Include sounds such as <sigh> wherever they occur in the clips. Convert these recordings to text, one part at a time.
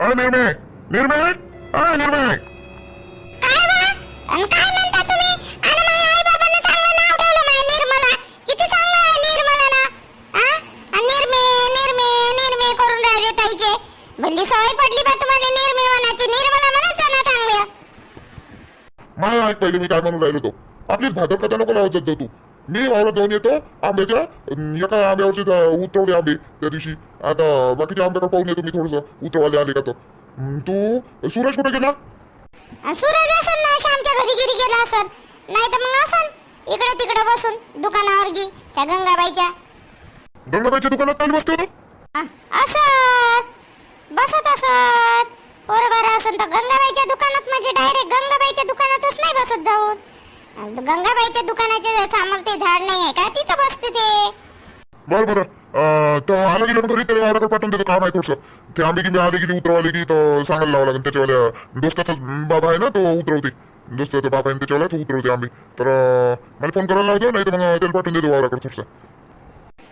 अ निर्मे निर्मे अ निर्मे काय बा आणि काय म्हणता तुम्ही? आणि माझ्या आई बाबांनी चांगलं नाव ठेवलं माझ्या निर्मला. किती चांगलं आहे निर्मला ना हा आणि निर्मे निर्मे निर्मे करून राहिले ताईचे. भल्ली सवय पडली बा तुम्हाला निर्मे म्हणायची निर्मला म्हणायचं ना चांगलं. मला ऐक पहिले मी काय म्हणून राहिलो तो? आपलीच भादर कथा नको लावत जात जाऊ तू. मी वावरात जाऊन येतो. आंब्याच्या एका आंब्यावरचे उतरवले आंबे त्या दिवशी. आता बाकीच्या आंब्याकडे पाहून येतो मी थोडस. उतरवाले आले का तर तू सूरज कुठे गेला? सूरज असन ना श्यामच्या घरी गिरी गेला असन. नाही तर मग असन. इकडे तिकडे बसून दुकानावर गी त्या गंगाबाईच्या. गंगाबाईच्या दुकानात काय बसते असं बसत असत. बरोबर असन तर गंगाबाईच्या दुकानात म्हणजे डायरेक्ट गंगाबाईच्या दुकानातच नाही बसत जाऊन. गंगाबाईच्या दुकानाच्या समोर ते झाड नाही आहे का? तिथं बसते ते. बरं बरं. अं, तर आला गेलं घरी वावराकडे पाठवून देतो काम आहे थोडंसं. ते आंबे की मी आले की उतरवले की तर सांगायला लावा लागेल. त्याच्यावाल्या दोस्ताचा बाबा आहे ना तो उतरवते. दोस्ताचा बाबा आहे त्याच्यावाला तो उतरवते आंबे. तर मला फोन करायला लावतो नाही तर मग त्याला पाठवून देतो वावराकडे थोडंसं.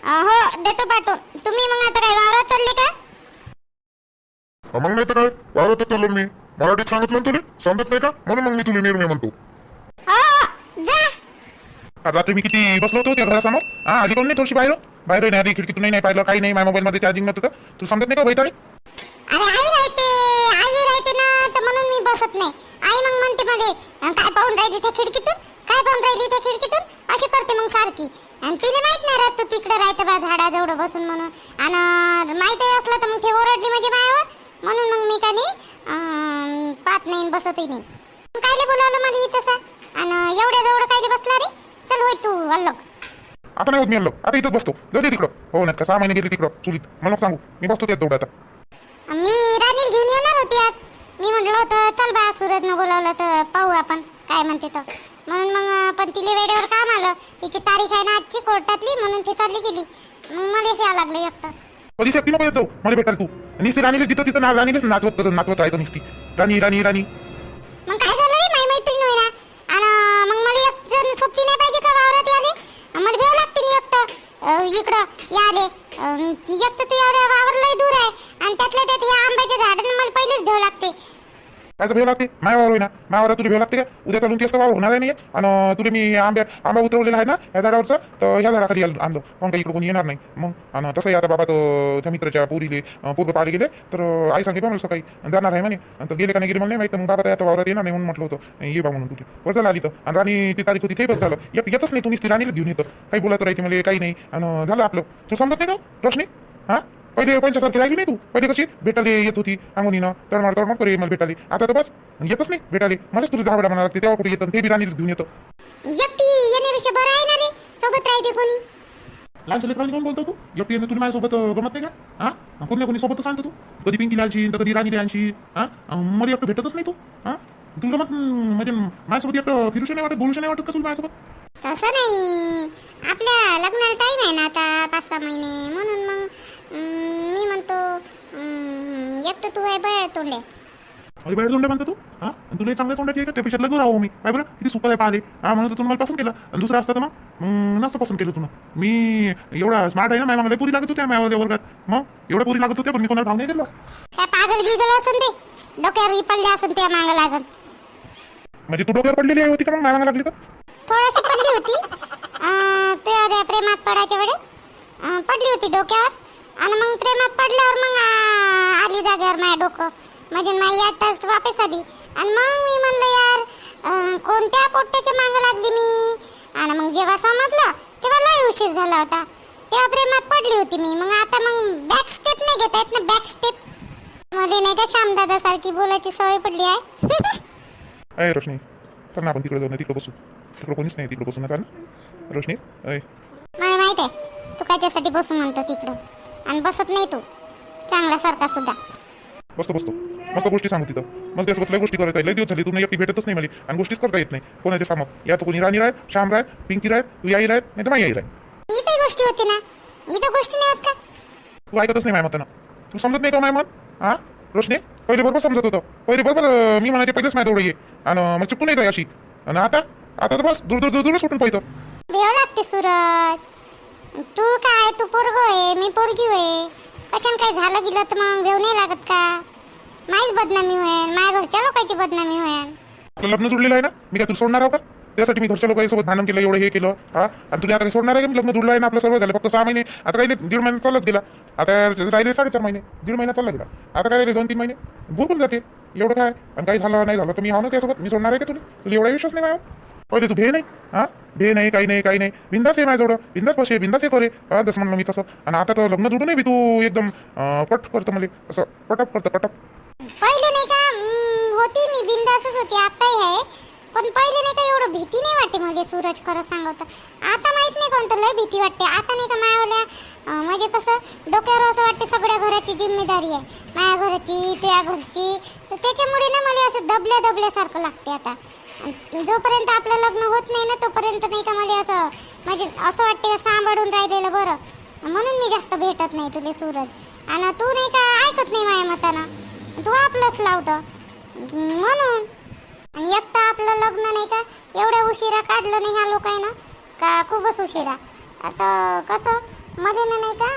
हो देतो पाठवून. तुम्ही मग आता काय वावरात चालले का? मग नाही तर काय वावरातच चाललो मी. मराठीत सांगितलं ना तुला? समजत नाही का? म्हणून मग मी तुला निर्णय म्हणतो. हो आज रात्री मी किती बसलो होतो त्या घरासमोर? हा आली कोण नाही थोडीशी बाहेर बाहेर नाही आली खिडकीतून नाही पाहिलं काही नाही माझ्या मोबाईलमध्ये चार्जिंग नव्हतं तर. तुला समजत नाही का बैताळे अरे आई राहते आई राहते ना तर म्हणून मी बसत नाही. आई मग म्हणते मला "अं, काय पाहून राहिली त्या खिडकीतून? काय पाहून राहिली त्या खिडकीतून? अशी करते मग सारखी. आणि तिने माहीत नाही राहत तू तिकडे राहते बा झाडाजवळ बसून म्हणून. आणि माहितही असलं तर मग ते ओरडली म्हणजे मायावर. म्हणून मग मी का नाही अं, पाहत नाही बसतही नाही. मग कायले बोलावलं मला इथं आणि एवढ्या जवळ कायले बसला रे? चल होय तू अल्लग आता नाही होत मी आलो. आता इथंच बसतो. जाऊ दे तिकडं. हो नाही का सहा महिने गेले तिकडं. चुलीत. मला सांगू. मी बसतो त्यात दौड आता. मी राणील घेऊन येणार होती आज. मी म्हटलं होतं चल बा सूरजनं बोलावलं तर पाहू आपण काय म्हणते तर म्हणून मग पण तिला वेळेवर काम आलं. तिची तारीख आहे ना आजची कोर्टातली म्हणून ती चालली गेली. मग मलाच यावं लागलं एकटं. कधी शक्ती नको येत जाऊ? मला भेटायला तू. नुसती राणीला जिथं तिथं ना राणीलाच नाचवत नाचवत राहायचं नुसती. राणी राणी राणी. मग काय झालं रे माई मैत्रीण होय ना आणि मग मला एक जण सोबती नाही पाहिजे का वावरात याले मला भेव लागते ना एकटं अं, इकडं याले अं, एक तू याले वावर लय दूर आहे. आणि त्यातल्या त्यात या आंब्याच्या झाडांना मला पहिलेच भेव लागते. कायचं भेव लागते माय वावर होईना माय वावर तुला भेव लागते का उद्या चालून तेच वावर होणार आहे नाही आणि तुला मी आंब्या आंबा उतरवलेला आहे ना या झाडावरचं तर ह्या झाडाखाली आल- आणलं पण काही इकडे कोणी येणार नाही मग आणि तसंही आता बाबा तो त्या मित्राच्या पोरीले पोरं पाडे गेले तर आई सांगे बा मला सकाळी जाणार आहे म्हणे तर गेले का नाही गेले मला नाही माहिती मग बाबा आता वावरात येणार नाही म्हणून म्हटलं होतं ये बा म्हणून तुझे बरं झालं आली तर आणि राणी ती तारीख होती ते झालं येतच नाही तुम्ही ती राणीला घेऊन येतं काही बोलायचं राहायची मला काही नाही आणि झालं आपलं तू समजत नाही का रोशनी हा पहिले पंच्यासारखी राहिली नाही तू. पहिले कशी? भेटायला येत होती. अंगुनीनं तळमळ तळमळ करे मला भेटायला. आता तर बस येतच नाही भेटायला. मलाच तुझी दहा वेळा लागते तेव्हा कुठे येतं? ते बी राणीला घेऊन येतं. एकटी येण्यापेक्षा बरं आहे ना रे? सोबत राहते कोणी? बोलतो तू? एकटी येणं तुला माझ्यासोबत गमत नाही का? हा? कोणी कोणी सोबतच सांगतो तू? कधी पिंकीला आणशील तर कधी राणीला आणशील हा? अं, मला एकटं भेटतच नाही तू हा? तुला अं, म्हणजे माझ्यासोबत एकटं फिरूशी नाही वाटत बोलूशी नाही वाटत का तुला माझ्यासोबत? तसं नाही. आपल्या लग्नाला टाइम आहे ना आता पाच सहा महिने म्हणून मग अं, मी म्हणतो एकटं तू आहे बळ तोंडे. अरे बाहेर तोंडे म्हणतो तू? हा? आणि तुला चांगल्या तोंडाची आहे का त्यापेक्षा लग्न राहू मी. काय बरं? किती सुपर आहे पाहिले हा म्हणून तर तुम्हाला पसंत केलं. आणि दुसरं असतं तर मग? मग नसतं पसंत केलं तुला. मी एवढा स्मार्ट आहे ना माझ्या मागल्या पुरी लागत होत्या माझ्या वर्गात. मग? एवढ्या पुरी लागत होत्या पण मी कोणाला भाव नाही. दिला काय पागल गिगल असन ते? डोक्यावर पडले असन त्या मागं लागल. म्हणजे तू डोक्यावर पडलेली होती का मग? मागं लागली तर? थोडीशी पडली होती. अं, त्या प्रेमात पडायच्या वेळेस. पडली होती डोक्यावर. आणि मग प्रेमात पडल्यावर मग आली जागेवर माझ्या डोकं. म्हणजे माझी आताच वापस आली. आणि मग मी म्हणलं यार कोणत्या पोट्ट्याच्या मागं लागली मी? आणि मग जेव्हा समजलं तेव्हा लय उशीर झाला होता. तेव्हा प्रेमात पडली होती मी. मग आता मग बॅक स्टेप नाही घेता येत ना बॅक स्टेपमध्ये नाही का श्यामदादा सारखी बोलायची सवय पडली आहे? <laughs> अय रोशनी. तर ना आपण तिकडे जाऊ ना तिकडे बसू. तिकडे कोणीच नाही तिकडे बसू नका ना. रोशनी अय मला माहीत आहे. तू कायच्यासाठी बसू म्हणतो तिकडं? आणि बसत नाही तू. चांगला सारखा सुद्धा. बसतो बसतो. मस्त गोष्टी सांगू तिथं. मला त्यासोबत लय गोष्टी करायच्या लय दिवस झाली तुला एकटी भेटतच नाही मला. आणि गोष्टीच करता येत नाही. कोणाच्या सामोर? या तर कोणी राणी राय श्याम राय पिंकी राय तू याई राय नाही तर माई आई राय. इथे गोष्टी होती ना? इथं गोष्टी नाही होत का? तू ऐकतच नाही माझ्या मतानं. तू समजत नाही का माझ्या मत? हा? रोशनी पहिले बरोबर समजत होतं. पहिले बरोबर मी म्हणायचे पहिलेच माझ्या ये. आणि मग चिपकून येत अशी. आणि आता? आता तर बस दूर दूर दूर दूर सुटून पाहिजे लागते सूरज. तू काय? तू पोरग आहे मी पोरगी होय कशाने काय झालं गेलं तर मग घेऊ नाही लागत का? माहीच बदनामी होईल माझ्या घरच्या लोकांची बदनामी होईल तुला लग्न जुडलेलं आहे ना? मी काय तुला सोडणार आहो का? त्यासाठी मी घरच्या लोकांसोबत भांडण केलं एवढं हे केलं हा? आणि तुला आता काही सोडणार आहे का? मी लग्न जुडलं आहे ना आपलं सर्व झालं फक्त सहा महिने. आता काही नाही, दीड महिना चालत गेला. आता राहिले साडेचार महिने दीड महिना चालला गेला. आता काय राहिले दोन तीन महिने? गुरकून जाते. एवढं काय? आणि काही झालं नाही झालं तर मी हा ना त्यासोबत मी सोडणार आहे का तुला? तुला एवढा विश्वास नाही माझ्या पहिले तू भे नाही? हा? भे नाही काही नाही काही नाही. बिंदास आहे माझ्याजवळ. बिंदास बसे बिंदास हे करे हा जसं म्हणलं मी तसं. आणि आता तर लग्न जुळून बी तू. एकदम पट करतं मला. असं पटप करतं पटप. पहिले नाही का होती मी बिंदासच होती आताही आहे. पण पहिले नाही का एवढं भीती नाही वाटते म्हणजे सूरज खरं सांगत. आता माहीत नाही कोणतं लय भीती वाटते. आता नाही का मायावल्या म्हणजे कसं डोक्यावर असं वाटते सगळ्या घराची जिम्मेदारी आहे. माया घरची त्या घरची. तर त्याच्यामुळे ना मला असं दबल्या दबल्यासारखं लागते आता. जोपर्यंत आपलं लग्न होत नाही ना तोपर्यंत नाही का मला असं म्हणजे असं वाटते का सांभाळून राहिलेलं बरं? म्हणून मी जास्त भेटत नाही तुले सूरज. आणि तू नाही का ऐकत नाही माझ्या मतानं? तू आपलंच लावतं. म्हणून. आणि एकटा आपलं लग्न नाही का एवढ्या उशिरा काढलं नाही ह्या लोकांना का खूपच उशिरा? आता कसं? मध्ये ना नाही का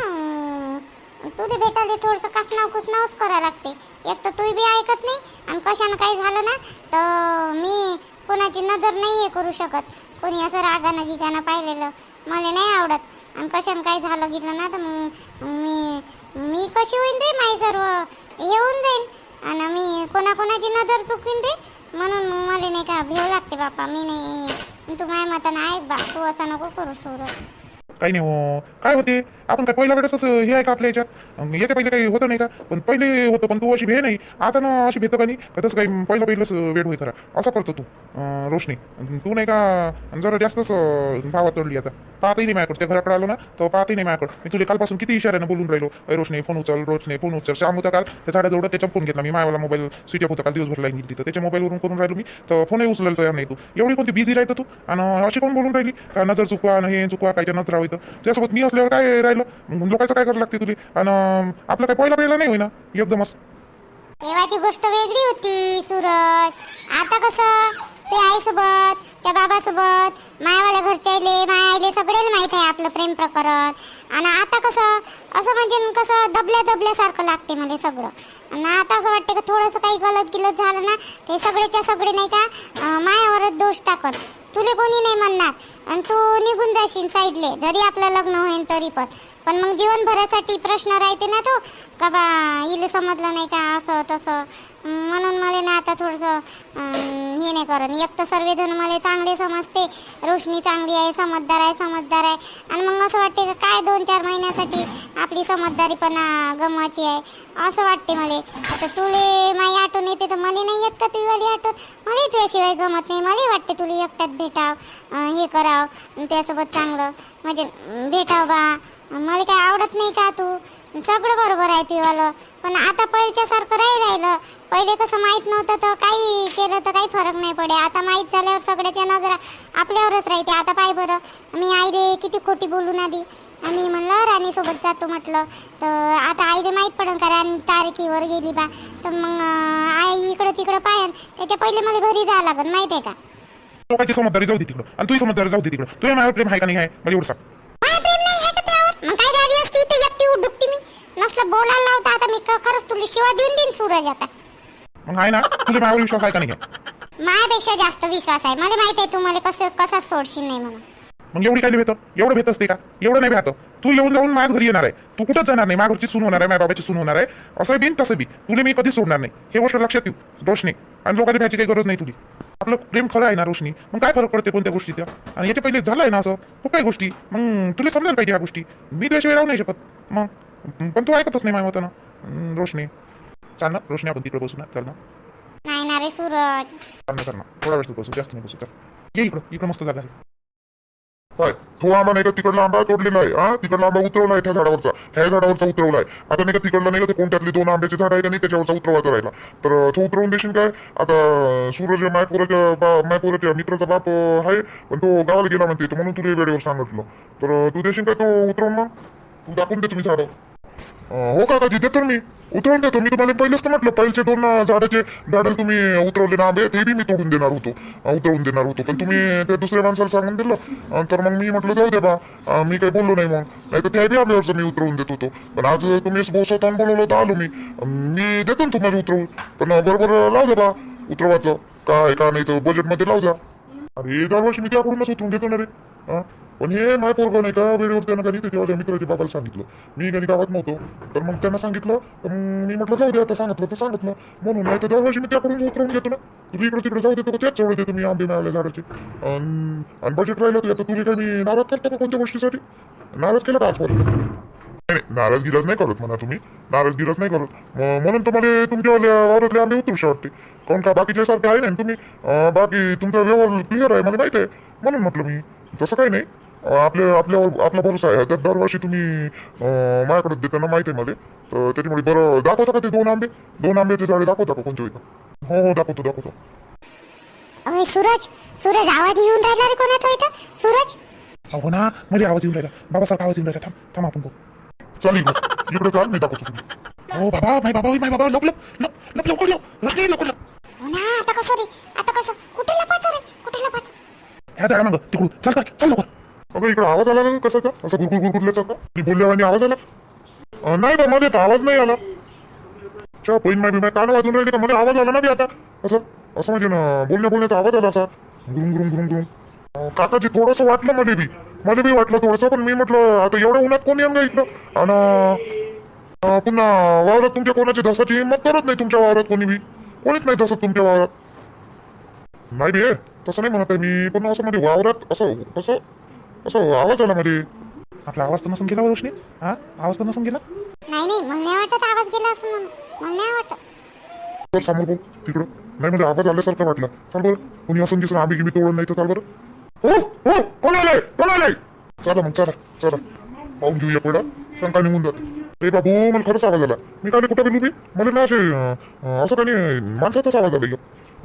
तुले तुला भेटायला थोडंसं कसनाव कुसनावच करावं लागते. एक तर तू बी ऐकत नाही आणि कशानं काही झालं ना तर मी कोणाची नजर नाही हे करू शकत. कोणी असं रागानं गिगानं पाहिलेलं मला नाही आवडत. आणि कशानं काय झालं गेलं ना तर मग मी मी कशी होईन रे माई सर्व? येऊन जाईन. आणि मी कोणाकोणाची नजर चुकीन रे? म्हणून मग मला नाही का भेव लागते बापा. मी नाही. तू माझ्या मतानं ऐक बा. तू असं नको करू सोडत. काही नाही हो. काय होते? आपण काय पहिल्या वेळेस असं हे आहे का आपल्या याच्यात? याच्या पहिले काही होतं नाही का? पण पहिले होतं पण तू अशी भे नाही. आता ना अशी भेतं का नाही का तसं काही पहिलं पहिलंच वेळ होई खरा. असं करतो तू रोशनी. तू नाही का जरा जास्तच भावात तोडली आता. पाहतही नाही माझ्याकडे. त्या घराकडे आलो ना तर पाहतही नाही माझ्याकडे. मी तुला कालपासून किती इशाऱ्यानं बोलून राहिलो. रोशनी फोन उचल रोशनी फोन उचल. श्याम होता काल त्या झाडाजवळ त्याच्या फोन घेतला मी. मायावाला मोबाईल स्विच ऑफ होता काल दिवसभर लाईन गेली तिथं. त्याच्या मोबाईलवरून करून राहिलो मी. तर फोनही उचलायला तयार नाही तू. एवढी कोणती बिझी राहतं तू? आणि अशी कोण बोलून राहिली? का नजर चुकवा आणि हे चुकवा कायच्या नजर राहावं इथं? त्यासोबत मी असल्यावर काय राहिलं? राहिलं लोकांचं काय करावं लागते तुला? आणि आपलं काय पहिला पहिला नाही होईना? एकदमच तेव्हाची गोष्ट वेगळी होती सूरज. आता कसं? ते आईसोबत त्या बाबासोबत मायावाल्या घरच्याले माया सगळ्याला सगळेला माहीत आहे आपलं प्रेम प्रकरण. आणि आता कसं? असं म्हणजे कसं? दबल्या दबल्यासारखं लागते मला सगळं. आणि आता असं वाटतं का थोडंसं काही गलत गिलत झालं ना ते सगळेच्या सगळे नाही का मायावरच दोष टाकत. तुले कोणी नाही म्हणणार. आणि तू निघून जाशील साईडले. जरी आपलं लग्न होईल तरी पण. पण मग जीवनभरासाठी प्रश्न राहते ना तो. का बा इले समजलं नाही का असं तसं. म्हणून मला ना आता थोडंसं हे नाही करण एक तर सर्वजण मला चांगले समजते. रोशनी चांगली आहे समजदार आहे समजदार आहे. आणि मग असं वाटते का काय दोन चार महिन्यासाठी आपली समजदारी पण गमवायची आहे? असं वाटते मला. आता तुले माझी आठवण येते तर मला नाही येत का तुझीवाली आठवण? मला तुझ्याशिवाय गमत नाही. मला वाटते तुला एकट्यात भेटाव हे करावं त्यासोबत चांगलं म्हणजे भेटाव बा. मला काय आवडत नाही का तू? सगळं बरोबर आहे तुझ्यावालं पण आता पहिल्यासारखं राही राहिलं. पहिले कसं माहीत नव्हतं तर काही केलं तर काही फरक नाही पडे. आता माहीत झाल्यावर सगळ्याच्या नजरा आपल्यावरच राहते. आता पाय बरं. मी आईले किती खोटी बोलून आधी. आम्ही म्हणलं राणीसोबत जातो म्हटलं. तर आता आईले माहीत पडन का राणी तारकीवर गेली बा. तर मग आई इकडं तिकडं पायन त्याच्या पहिले मला घरी जावं लागेल माहीत आहे का? लोकांची समजदारी जाऊ दे तिकडं. आणि तुझी समजदारी जाऊ दे तिकडं. तुझ्या माझ्यावर प्रेम आहे का नाही आहे? मला एवढं सांग. माझं प्रेम नाही आहे का त्यावर मग काय झाली असती? तर एकटी उडुकती मी. नसलं बोलायला लावता आता मी. क- खरंच तुला शिवा देऊन देईन सूरज आता. मग आहे ना? तुला माझ्यावर विश्वास आहे का नाही? आहे माझ्यापेक्षा जास्त विश्वास आहे. मला माहीत आहे तू मला कसं कसा सोडशील नाही म्हणून. मग एवढी काय भेटत? एवढं भेट असते का? एवढं नाही भेटत. तू येऊन जाऊन माझ्या घरी येणार आहे. तू कुठंच जाणार नाही? माझ्या घरची सून होणार आहे माझ्या बाबाची सून होणार आहे. असं बी न तसं बी तुला मी कधीच सोडणार नाही. हे गोष्ट लक्षात ठेव. रोशनी आणि लोकांच्या भ्यायची काही गरज नाही तुली. आपलं प्रेम खरं आहे ना रोशनी? मग काय फरक पडते कोणत्या गोष्टीचा? आणि याच्या पहिले झालं आहे ना असं? खूप काही गोष्टी. मग तुला समजायला पाहिजे ह्या गोष्टी. मी तुझ्याशिवाय राहू नाही शकत. मग? पण तू ऐकतच नाही माझ्या मतानं. रोशनी. चाल ना रोशनी आपण तिकडे बसू ना चल ना. नाही ना रे सूरज चाल ना चल ना. थोडा वेळ बसू. जास्त नाही बसू. चल. ये इकडं. इकडं मस्त जागा आहे. काय तो आंबा नाही का तिकडला आंबा तोडलेला आहे. हा? तिकडला आंबा उतरवला आहे त्या झाडावरचा. ह्या झाडावरचा उतरवला आहे. आता नाही का तिकडला नाही का ते कोणत्यातले दोन आंब्याचे झाड आहे का नाही त्याच्यावरचा उतरवायचा राहिला. तर तो उतरवून देशील काय? आता सूरज मायपुराच्या बा मायपुराच्या मित्राचा बाप आहे. पण तो गावाला गेला म्हणते. म्हणून तुला वेळेवर सांगितलं. तर तू देशील काय तो उतरवून मग? तू दाखवून दे तुम्ही झाडं. हो काकाजी देतो मी. उतरवून देतो. मी तुम्हाला पहिलेच तर म्हटलं पहिलेचे दोन झाडाचे झाडाला तुम्ही उतरवले ना आंबे ते बी मी तोडून देणार होतो. उतरवून देणार होतो. पण तुम्ही त्या दुसऱ्या माणसाला सांगून दिलं. तर मग मी म्हटलं जाऊ दे बा. मी काही बोललो नाही मग. नाही तर त्या बी आंब्यावरचं मी उतरवून देत होतो. पण आज तुम्ही बोसवताना बोलवलं तर आलो मी. मी देतो ना तुम्हाला उतरवून. पण बरोबर लावू दे बा. उतरवायचं. काय का नाही तर बजेटमध्ये लावू जा. अरे दरवर्षी मी त्याकडूनच उतरून घेतो ना रे. पण हे माय पोरगं नाही का? वेळेवर त्यानं कधी त्याच्या मित्राच्या बाबाला सांगितलं. मी त्यांनी गावात नव्हतो तर मग त्यांना सांगितलं तर मी म्हटलं जाऊ दे आता सांगितलं तर सांगितलं. म्हणून नाही तर दरवर्षी मी त्याकडून उतरून घेतो ना तुम्ही इकडे तिकडे जाऊ देतो का त्याच जवळ देतो मी आंबे मिळाले झाडाचे. अन- आणि बजेट राहिलं तर आता तुम्ही काय मी नाराज करतो का कोणत्या गोष्टीसाठी? नाराज केलं का आजपर्यंत नाही नाही, नाही करत म्हणा तुम्ही. नाराजगिराज नाही करत. म्हणून तुम्हाला तुमच्या वावरातले आंबे उतरू वाटते. काऊन का बाकीच्या सारखे आहे ना तुम्ही? बाकी तुमचा व्यवहार क्लिअर आहे मला माहिती आहे. म्हणून म्हटलं मी तसं काही नाही. अं, आपल्या आपल्यावर आपला भरोसा आहे. तर दरवर्षी तुम्ही माझ्याकडे देताना माहिती आहे मला. तर त्याच्यामुळे बरं दाखवता का ते दोन आंबे? दोन आंब्याचे झाडे दाखवता का कोणते हो हो दाखवतो दाखवतो. अरे सूरज सूरज आवाज येऊन राहिला रे कोणाचा इथं? सूरज? हो ना मला आवाज येऊन राहिला. बाबासारखा आवाज येऊन राहिला. थांब थांब आपण बघू. चल इकडे चाल मी दाखवतो तुला. हो बाबा माय बाबा माय बाबा लप लप लप लप लवकर लप रस्ते लवकर. लप हो ना आता कसं रे? आता कसं? कुठे लपायचं रे? कुठे लपायचं? ह्या झाडा मागं तिकडून. चल चल चल लवकर. अगं इकडे आवाज आला का कसाचा असं गुरगुर गुरगुरल्याचा का मी बोलल्यावानी आवाज आला. नाही बा मध्ये तर आवाज नाही आला. च्या बहीण माय बिमाय कान वाजून राहिली का? मला आवाज आला ना बी आता. असं असं म्हणजे ना बोलण्या बोलण्याचा आवाज आला असा. गुरुम गुरुम गुरुम गुरुम काकाजी थोडंसं वाटलं मध्ये बी. मध्ये बी वाटलं थोडंसं पण मी म्हटलं आता एवढ्या उन्हात कोण येऊन इकडं आणि पुन्हा वावरात तुमच्या कोणाची धसाची हिंमत करत नाही तुमच्या वावरात कोणी बी? कोणीच नाही धसत तुमच्या वावरात. नाही बे तसं नाही म्हणत आहे मी पण असं म्हणजे वावरात असं असं असं आवाज आला मध्ये. आपला आवाज तर नसून गेला हो, रोशनी. हा? आवाज तर नसून गेला? नाही नाही नाही वाटत आवाज गेला असं म्हणून. नाही वाटत. समोर बघ तिकडं. नाही म्हणजे आवाज आल्यासारखं वाटलं. चाल बरं. कोणी असं दिसलं आम्ही गिमी तोडून नाही तर चाल बरं. हो हो कोण आलंय? कोण आलंय? चला मग चला चला. पाहून घेऊया पुढं शंका निघून जाते. रे बाबू मला खरंच आवाज आला. मी काय कुठं गेलो मी मला ना असे अं, अं, असं काही नाही, माणसाचाच आवाज आला एक.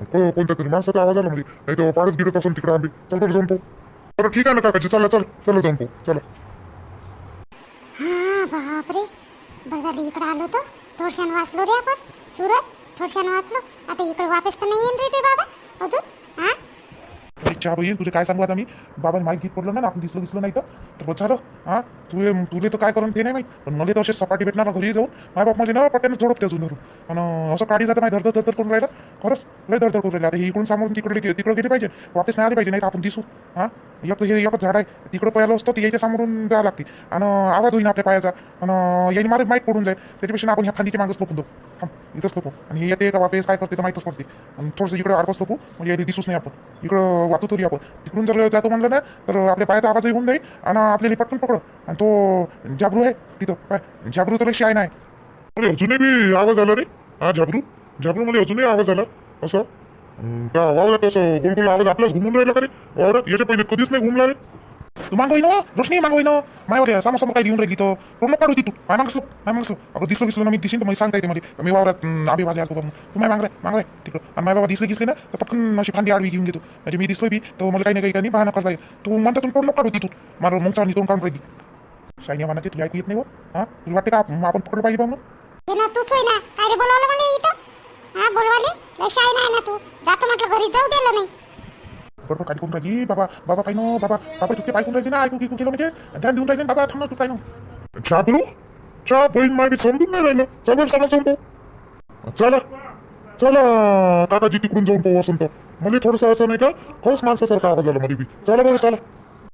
को- कोणत्या तरी माणसाचा आवाज आला म्हणजे. नाही तर पाडच गिरत असेल तिकडं आंबे. चल बरं जाऊन पाहू. बरं ठीक आहे ना काकाजी? चला चल चला जाऊन पाहू. चला. हा बापरे. बरं झालं इकडं आलो तर थोडशान वाचलो रे आपण. सूरज थोडशान वाचलो. आता इकडे वापस तर नाही येईन रे ते बाबा. अजून? हा? अरे चहा बहीण तुला काय सांगू आता मी? बाबा माहीत गीत पडलं ना आपण दिसलो दिसलो नाही तर. तर बस झालं. हा? तुले तुले तर काय करून ते नाही माहीत. पण मला तर असे सपाटी भेटणार ना घरी जाऊन. माझ्या बाप म्हणजे ना पट्ट्यानं झोडपते अजून धरून आणि असं काढी जातं माझी धडधड धडधड करून राहिलं. खरंच लय धडधड करून राहिलं. आता हे इकडून सामोरून तिकडे तिकडे गेले पाहिजे. वापस नाही आले पाहिजे नाही तर आपण दिसू. हा? एक हे एकच झाड आहे तिकडं पयाला असतो ती याच्या समोरून द्यावं लागते. आणि आवाज होईन आपल्या पायाचा. आणि याने मारे माहीत पडून जाईल. त्याच्यापेक्षा आपण ह्या खांदीच्या मागच लपून देऊ थांब इथंच लपू आणि हे येते का वापस काय करते तर माहीतच पडते. आणि थोडंसं इकडं आडपस लपू म्हणजे याला दिसूच नाही आपण. इकडं वाचू तरी आपण. तिकडून जर जातो म्हणलं ना तर आपल्या पायाचा आवाजही होऊन जाईल. आणि आपल्याला पटकन पकड. आणि तो जाबरू आहे तिथं. काय जाबरू तर शाय नाही. अरे अजूनही आवाज आला रे. हा झाबरू. झाबरू मध्ये अजूनही आवाज आला. असं? अं, का? वावरात असं गोल गोल आवाज आपलाच घुमून राहिला का रे? वावरात याच्या पहिले कधीच नाही घुमला रे. तू मागोय ना हो, रोशनी मागोय ना हो. मायावर समोर समोर काय घेऊन राहिली तो? पूर्ण काढू ती तू. माय मागसलो माय मागसलो अगं दिसलो दिसलो ना मी दिसेन तर मला सांगता येते मला. मी वावरात अं, वाले आलतो बघ तू माय मागराय मागराय तिकडं. आणि माय बाबा दिसले दिसले ना तर पटकन अशी फांदी आडवी घेऊन घेतो. म्हणजे मी दिसलो बी तर मला काही नाही काही नाही बहाना करता येईल तू म्हणता तुम्ही पूर्ण काढू ती तू. मला मग चालणी तोंड काढून राहिली. शायनी म्हणा ते तुला ऐकू येत नाही हो. हा? तुला वाटते का आप- आपण पकडलं पाहिजे पाहून ते तूच होय ना. काय बोलावलं मला इथं? हा बोलवाले? लय नाही ना तू जातो म्हटलं घरी जाऊ दिलं नाही बरोबर काय करून राहिली बाबा बाबा काय नो बाबा बाबा तुझे पाय ऐकून राहिली ना ऐकून ऐकून केलं म्हणजे ध्यान देऊन राहिले बाबा थांब ना तू काय नो चहा पिऊ चहा बहीण माझी समजून नाही राहिलं चला चला जाऊन पाहू चला चला काकाजी तिकडून जाऊन पाहू असं तर मला थोडंसं असं नाही का खरंच माणसासारखा आवाज आला मध्ये बी चला बरं चला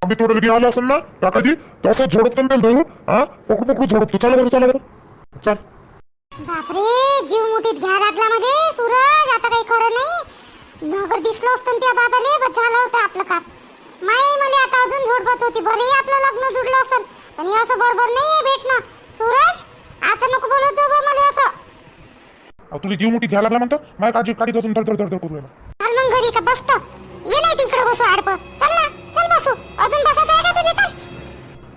आम्ही थोडं लगे आलं असेल ना काकाजी तसं झोडपतो ना त्याला धरून हा पकडू पकडू झोडपतो चला बरं चला बरं चल बापरे जीव मुठीत घ्या लागला म्हणजे सूरज आता काही खरं नाही. नगर दिसलं असतं त्या बाबाले बस झालं होतं आपलं काम. माई मला आता अजून झोडपत होती भलेही आपलं लग्न जुडलं असेल पण हे असं बरोबर नाही भेटणं. सूरज आता नको बोलत जाऊ बा मला असं. तुला जीव मोठी घ्यायला लागला म्हणतो? माझ्या काळजी काढी अजून धड धड धड धड करू मग घरी का बसतो. ये नाही तिकडे बसू आडपं. चल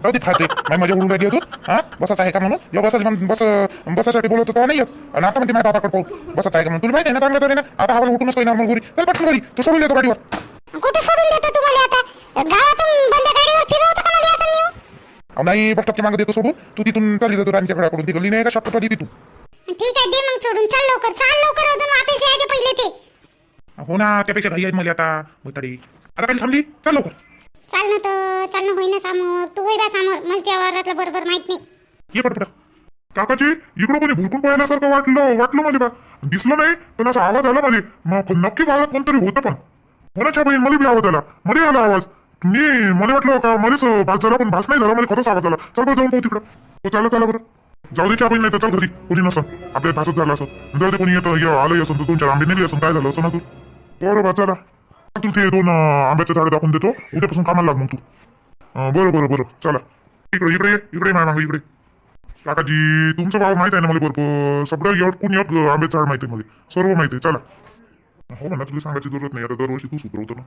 दे खाते माझी मजा उडून राहिली अजून हा बसत आहे का म्हणून जेव्हा बसायला म्हण- बस बसासाठी बोलत होतो नाही येत आणि आता म्हणते माझ्या बाबाकडे पाहू बसत आहे का म्हणून तुला माहिती आहे ना चांगलं तरी ना आता हवाला उठूनच काही नॉर्मल घरी चल पटकन घरी तू सोडून देतो गाडीवर कुठे सोडून देतो तुम्हाला आता गावातून बंद गाडीवर फिरवतो का मला आता नेऊ नाही बस टक्के मागं देतो सोडून तू तिथून चालली जातो राणीच्या घराकडून ती गल्ली नाही का शॉर्टकट तिथून ठीक आहे दे मग सोडून चाल लवकर चाल लवकर अजून वापस यायचे पहिले ते हो ना त्यापेक्षा घाई आहे मला आता काही थांबली चाल लवकर चाल ना तर चाल ना होईना समोर. तू होई बा समोर. मला वावरातलं बरोबर माहीत नाही. ये पटपट. काकाजी इकडं कोणी भुरकून पाहिल्यासारखं वाटलं वाटलं मला बा. दिसलं नाही पण असा आवाज आला मध्ये मग नक्की भागात कोणतरी होतं पण. कोणाच्या बहीण? मला बी आवाज आला. मला आला आवाज. मी मला वाटलं का मलाच भास झाला पण भास नाही झाला. मला खरंच आवाज आला. चल बरं जाऊन पाहू तिकडं. हो चला चला बरं. जाऊ दे चहा बहीण नाही तर चल घरी. कोणी नसन. आपल्या भासच झाला असं. जाऊ दे कोणी येतं आलं असं तर तुमच्या आंबे नेली असं काय झालं असं ना तू? बरं बा चला. तू ते दोन आंब्याचं झाड दाखवून देतो. उद्यापासून कामाला लाग मग तू. बरं बरं बरं. चला. इकडे इकडे इकडे ये इकडे. काकाजी तुमचं भाव माहीत आहे ना मला बरोबर सगळं एवढं एक आंब्याचं झाड माहिती आहे मला. सर्व माहिती आहे. चला. हो म्हणा तुला सांगायची जरूरत नाही. आता दरवर्षी तू सुधरवतो ना.